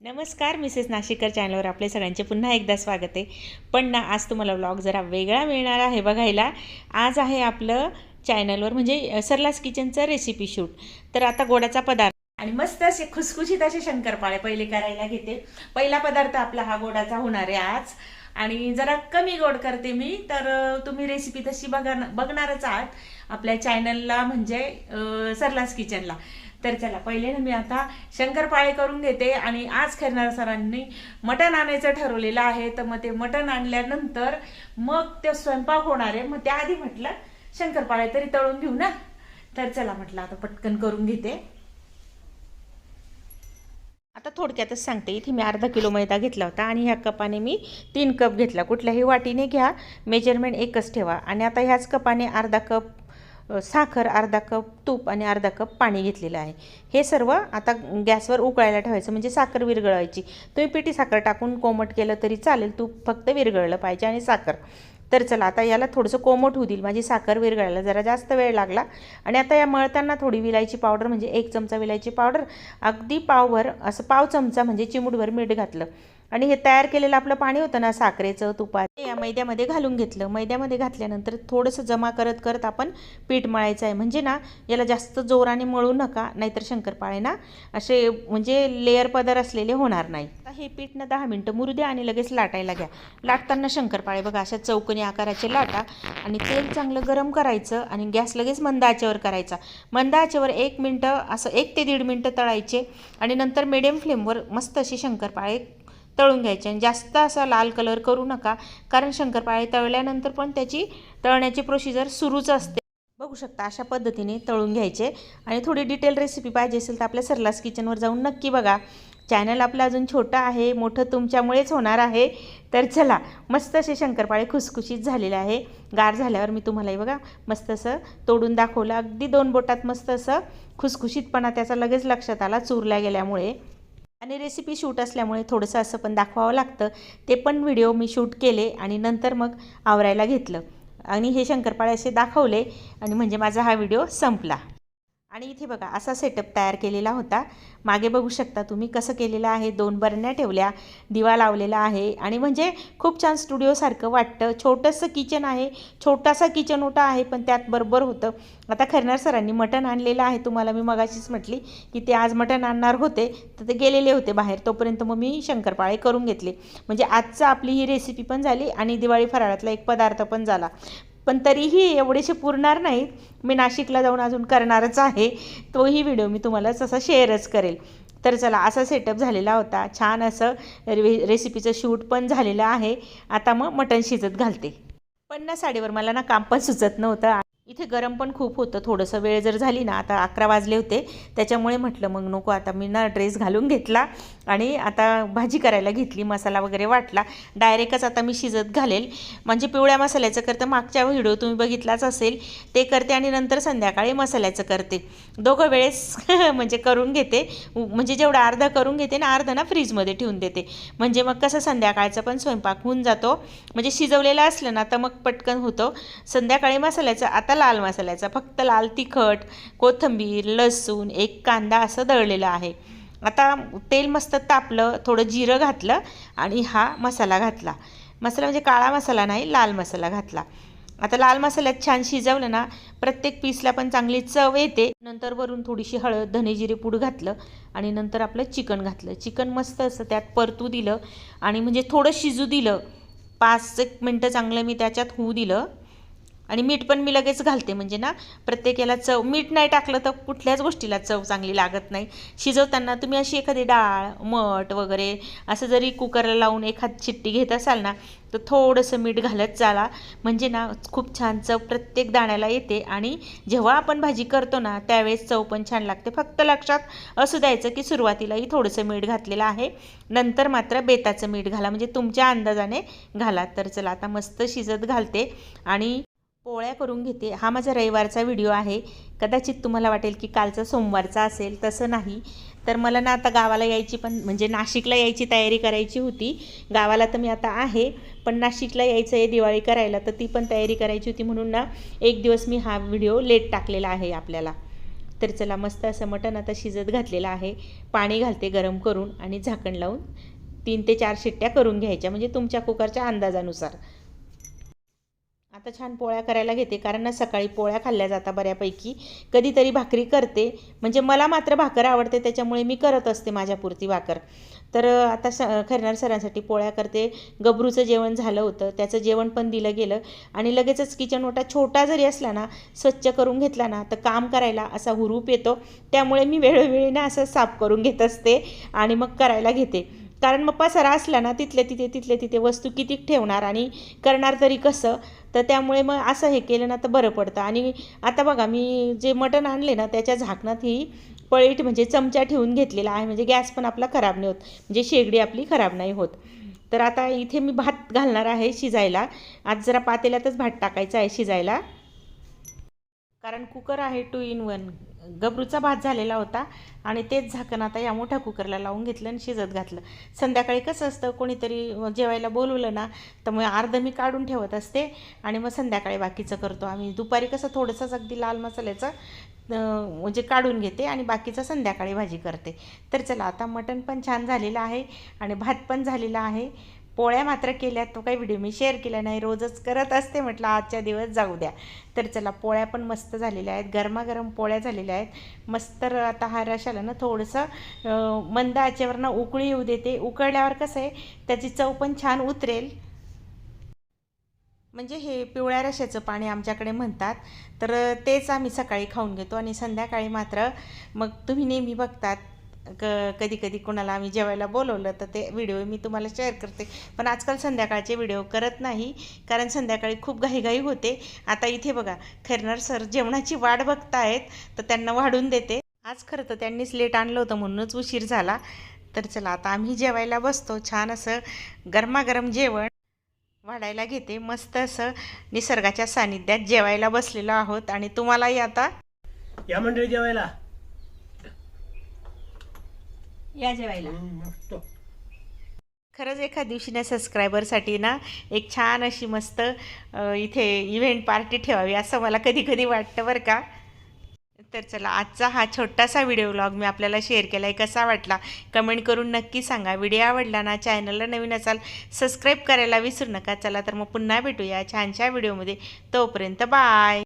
नमस्कार मिसेस नाशिकर चॅनलवर आपले सगळ्यांचे पुन्हा एकदा स्वागत आहे. पण ना आज तुम्हाला व्लॉग जरा वेगळा मिळणार आहे बघायला. आज आहे आपलं चॅनलवर म्हणजे सरलास किचनचं रेसिपी शूट तर आता गोडाचा पदार्थ आणि मस्त असे खुसखुशीत असे शंकरपाळे पहिले करायला घेते. पहिला पदार्थ आपला हा गोडाचा होणार आहे आज. आणि जरा कमी गोड करते मी तर तुम्ही रेसिपी तशी बघा बघणारच आहात. आपल्या चॅनलला म्हणजे सरलास किचनला. तर चला पहिले ना मी आता शंकरपाळे करून घेते आणि आज खेळणार सरांनी मटण आणायचं ठरवलेलं आहे. तर मग ते मटण आणल्यानंतर मग ते स्वयंपाक होणार आहे. मग त्याआधी म्हटलं शंकरपाळे तरी तळून घेऊ ना? तर चला म्हटलं आता पटकन करून घेते. आता थोडक्यातच सांगते. इथे मी अर्धा किलो मैदा घेतला होता आणि ह्या कपाने मी तीन कप घेतला. कुठल्याही वाटीने घ्या मेजरमेंट एकच ठेवा. आणि आता ह्याच कपाने अर्धा कप साखर अर्धा कप तूप आणि अर्धा कप पाणी घेतलेलं आहे. हे सर्व आता गॅसवर उकळायला ठेवायचं म्हणजे साखर विरगळवायची तुम्ही पिठी साखर टाकून कोमट केलं तरी चालेल तूप फक्त विरघळलं पाहिजे आणि साखर. तर चला आता याला थोडंसं कोमट होऊ देईल माझी साखर विरघळायला जरा जास्त वेळ लागला. आणि आता या मळताना थोडी विलायची पावडर म्हणजे एक चमचा विलायची पावडर अगदी पावभर असं पाव चमचा म्हणजे चिमूटभर मीठ घातलं. आणि हे तयार केलेलं आपलं पाणी होतं ना साखरेचं तुपात या मैद्यामध्ये घालून घेतलं. मैद्यामध्ये घातल्यानंतर थोडंसं जमा करत करत आपण पीठ मळायचं आहे. म्हणजे ना याला जास्त जोराने मळू नका नाहीतर शंकरपाळे ना असे म्हणजे लेअर पदर असलेले होणार नाही. आता हे पीठ ना दहा मिनटं मुरू द्या आणि लगेच लाटायला घ्या. लाटताना शंकरपाळे बघा अशा चौकनी आकाराचे लाटा आणि तेल चांगलं गरम करायचं आणि गॅस लगेच मंद आचेवर करायचा. मंद आचेवर एक मिनटं असं एक ते दीड मिनटं तळायचे आणि नंतर मिडियम फ्लेमवर मस्त असे शंकरपाळे तळून घ्यायचे आणि जास्त असा लाल कलर करू नका. कारण शंकरपाळे तळल्यानंतर पण त्याची तळण्याची प्रोसिजर सुरूच असते. बघू शकता अशा पद्धतीने तळून घ्यायचे. आणि थोडी डिटेल रेसिपी पाहिजे असेल तर आपल्या सरलास किचनवर जाऊन नक्की बघा. चॅनल आपलं अजून छोटं आहे मोठं तुमच्यामुळेच होणार आहे. तर चला मस्त असे शंकरपाळे खुसखुशीत झालेले आहे. गार झाल्यावर मी तुम्हालाही बघा मस्त असं तोडून दाखवलं. अगदी दोन बोटात मस्त असं खुसखुशीतपणा त्याचा लगेच लक्षात आला चुरल्या गेल्यामुळे. आणि रेसिपी शूट असल्यामुळे थोडंसं असं पण दाखवावं लागतं. ते पण व्हिडिओ मी शूट केले आणि नंतर मग आवरायला घेतलं. आणि हे शंकरपाळे असे दाखवले आणि म्हणजे माझा हा व्हिडिओ संपला. आणि इथे बघा असा सेटअप तयार केलेला होता. मागे बघू शकता तुम्ही कसं केलेलं आहे. दोन बरण्या ठेवल्या दिवा लावलेला आहे. आणि म्हणजे खूप छान स्टुडिओसारखं वाटतं. छोटंसं किचन आहे. छोटासा किचन ओटा आहे पण त्यात बरोबर होतं. आता खरणार सरांनी मटण आणलेलं आहे. तुम्हाला मी मगाशीच म्हटली की ते आज मटण आणणार होते. तर ते गेलेले होते बाहेर. तोपर्यंत मग मी शंकरपाळे करून घेतले. म्हणजे आजचं आपली ही रेसिपी पण झाली आणि दिवाळी फराळातला एक पदार्थ पण झाला. पण तरीही एवढेसे पुरणार नाहीत. मी नाशिकला जाऊन अजून करणारच आहे. तोही व्हिडिओ मी तुम्हाला तसा शेअरच करेल. तर चला असा सेटअप झालेला होता. छान असं रे रेसिपीचं शूट पण झालेलं आहे. आता मग मटण शिजत घालते. पन्नास साडीवर मला ना काम पण सुचत नव्हतं. इथे गरम पण खूप होतं थोडंसं वेळ जर झाली ना आता अकरा वाजले होते त्याच्यामुळे म्हटलं मग नको आता मी ना ड्रेस घालून घेतला आणि आता भाजी करायला घेतली मसाला वगैरे वाटला. डायरेक्टच आता मी शिजत घालेल. म्हणजे पिवळ्या मसाल्याचं करतं मागच्या व्हिडिओ तुम्ही बघितलाच असेल ते करते आणि नंतर संध्याकाळी मसाल्याचं करते. दोघं वेळेस म्हणजे करून घेते म्हणजे जेवढं अर्धा करून घेते ना अर्ध ना फ्रीजमध्ये ठेवून देते. म्हणजे मग कसं संध्याकाळचा पण स्वयंपाक होऊन जातो. म्हणजे शिजवलेलं असलं ना तर मग पटकन होतं. संध्याकाळी मसाल्याचं आता लाल मसाल्याचा फक्त लाल तिखट कोथिंबीर लसूण एक कांदा असं दळलेलं आहे. आता तेल मस्त तापलं थोडं जिरं घातलं आणि हा मसाला घातला. मसाला म्हणजे काळा मसाला नाही लाल मसाला घातला. आता लाल मसाल्यात छान शिजवलं ना प्रत्येक पीसला पण चांगली चव येते. नंतर वरून थोडीशी हळद धनेजिरे पूड घातलं आणि नंतर आपलं चिकन घातलं. चिकन मस्त असं त्यात परतू दिलं आणि म्हणजे थोडं शिजू दिलं. पाच एक मिनटं चांगलं मी त्याच्यात होऊ दिलं. आणि मीठ पण मी लगेच घालते. म्हणजे ना प्रत्येक याला चव मीठ नाही टाकलं तर कुठल्याच गोष्टीला चव चांगली लागत नाही. शिजवताना तुम्ही अशी एखादी डाळ मठ वगैरे असं जरी कुकरला लावून एखाद चिट्टी घेत असाल ना तर थोडंसं मीठ घालत चाला. म्हणजे ना खूप छान चव प्रत्येक दाण्याला येते. आणि जेव्हा आपण भाजी करतो ना त्यावेळेस चव पण छान लागते. फक्त लक्षात असं द्यायचं की सुरुवातीलाही थोडंसं मीठ घातलेलं आहे. नंतर मात्र बेताचं मीठ घाला. म्हणजे तुमच्या अंदाजाने घाला. तर चला आता मस्त शिजत घालते. आणि पोळ्या करून घेते. हा माझा रविवारचा व्हिडिओ आहे. कदाचित तुम्हाला वाटेल की कालचा सोमवारचा असेल तसं नाही. तर मला ना आता गावाला यायची पण म्हणजे नाशिकला यायची तयारी करायची होती. गावाला तर मी आता आहे पण नाशिकला यायचं आहे दिवाळी करायला तर ती पण तयारी करायची होती. म्हणून ना एक दिवस मी हा व्हिडिओ लेट टाकलेला आहे आपल्याला. तर चला मस्त असं मटण आता शिजत घातलेलं आहे. पाणी घालते गरम करून आणि झाकण लावून तीन ते चार शिट्ट्या करून घ्यायच्या म्हणजे तुमच्या कुकरच्या अंदाजानुसार. आता छान पोळ्या करायला घेते कारण ना सकाळी पोळ्या खाल्ल्या जातात बऱ्यापैकी. कधीतरी भाकरी करते. म्हणजे मला मात्र भाकर आवडते त्याच्यामुळे मी करत असते माझ्यापुरती भाकर. तर आता स खरणार सरांसाठी पोळ्या करते. गबरूचं जेवण झालं होतं त्याचं जेवण पण दिलं गेलं. आणि लगेचच किचन ओटा छोटा जरी असला ना स्वच्छ करून घेतला ना तर काम करायला असा हुरूप येतो. त्यामुळे मी वेळोवेळी ना असं साफ करून घेत असते आणि मग करायला घेते. कारण मग पसारा असला ना तिथल्या तिथे तिथल्या तिथे वस्तू किती ठेवणार आणि करणार तरी कसं? तर त्यामुळे मग असं हे केलं ना तर बरं पडतं. आणि आता बघा मी जे मटण आणले ना त्याच्या झाकणात ही पळीट म्हणजे चमचा ठेवून घेतलेला आहे. म्हणजे गॅस पण आपला खराब नाही होत. म्हणजे शेगडी आपली खराब नाही होत. तर आता इथे मी भात घालणार आहे शिजायला. आज जरा पातेल्यातच भात टाकायचा आहे शिजायला. कारण कुकर आहे टू इन वन. गबरूचा भात झालेला होता आणि तेच झाकण आता या मोठ्या कुकरला लावून घेतलं आणि शिजत घातलं. संध्याकाळी कसं असतं कोणीतरी जेवायला बोलवलं ना तर मग अर्धं मी काढून ठेवत असते आणि मग संध्याकाळी बाकीचं करतो. आम्ही दुपारी कसं थोडंसंच अगदी लाल मसाल्याचं म्हणजे काढून घेते आणि बाकीचं संध्याकाळी भाजी करते. तर चला आता मटण पण छान झालेलं आहे आणि भात पण झालेला आहे. पोळ्या मात्र केल्या तो काही व्हिडिओ मी शेअर केला नाही. रोजच करत असते म्हटलं आजच्या दिवस जाऊ द्या. तर चला पोळ्या पण मस्त झालेल्या आहेत. गरमागरम पोळ्या झालेल्या आहेत. मस्त आता हा रशाला ना थोडंसं मंद आचेवरनं उकळी येऊ देते. उकळल्यावर कसं आहे त्याची चव पण छान उतरेल. म्हणजे हे पिवळ्या रशाचं पाणी आमच्याकडे म्हणतात. तर तेच आम्ही सकाळी खाऊन घेतो आणि संध्याकाळी मात्र मग तुम्ही नेहमी बघतात. क कधी कधी कोणाला आम्ही जेवायला बोलवलं तर ते व्हिडिओ मी तुम्हाला शेअर करते. पण आजकाल संध्याकाळचे व्हिडिओ करत नाही कारण संध्याकाळी खूप घाईघाई होते. आता इथे बघा खैरनार सर जेवणाची वाट बघतायत तर त्यांना वाढून देते. आज खरं तर त्यांनीच लेट आणलं होतं म्हणूनच उशीर झाला. तर चला आता आम्ही जेवायला बसतो. छान असं गरमागरम जेवण वाढायला घेते. मस्त असं निसर्गाच्या सानिध्यात जेवायला बसलेलो आहोत. आणि तुम्हालाही आता या मंडळी जेवायला. या जेवायला. मस्त. खरंच एका दिवशी ना सबस्क्रायबरसाठी ना एक छान अशी मस्त इथे इव्हेंट पार्टी ठेवावी असं मला कधी कधी वाटतं बरं का. तर चला आजचा हा छोटासा व्हिडिओ व्लॉग मी आपल्याला शेअर केला आहे कसा वाटला? कमेंट करून नक्की सांगा. व्हिडिओ आवडला ना चॅनलला नवीन असाल सबस्क्राईब करायला विसरू नका. चला तर मग पुन्हा भेटूया छानशा व्हिडिओमध्ये तोपर्यंत बाय